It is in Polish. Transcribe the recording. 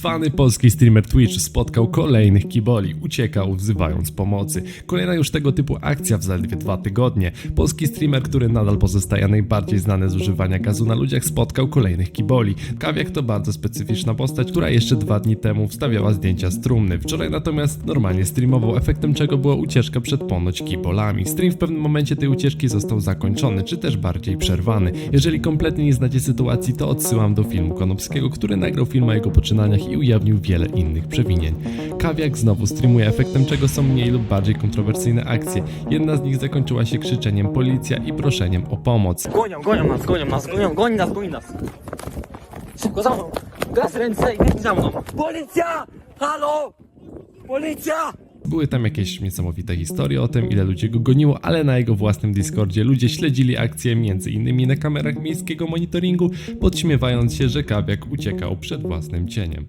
Cwany polski streamer Twitch spotkał kolejnych kiboli, uciekał wzywając pomocy. Kolejna już tego typu akcja w zaledwie dwa tygodnie. Polski streamer, który nadal pozostaje najbardziej znany z używania gazu na ludziach, spotkał kolejnych kiboli. Kawiak to bardzo specyficzna postać, która jeszcze dwa dni temu wstawiała zdjęcia z trumny. Wczoraj natomiast normalnie streamował, efektem czego była ucieczka przed ponoć kibolami. Stream w pewnym momencie tej ucieczki został zakończony, czy też bardziej przerwany. Jeżeli kompletnie nie znacie sytuacji, to odsyłam do filmu Konopskiego, który nagrał film o jego poczynaniach i ujawnił wiele innych przewinień. Kawiak znowu streamuje, efektem czego są mniej lub bardziej kontrowersyjne akcje. Jedna z nich zakończyła się krzyczeniem policja i proszeniem o pomoc. Gonią, gonią nas, gonią nas, gonią, goni nas, goni nas. Szybko za mną. Gaz ręce i biegnij za mną. Policja! Halo! Policja! Były tam jakieś niesamowite historie o tym, ile ludzi go goniło, ale na jego własnym Discordzie ludzie śledzili akcję między innymi na kamerach miejskiego monitoringu, podśmiewając się, że Kawiak uciekał przed własnym cieniem.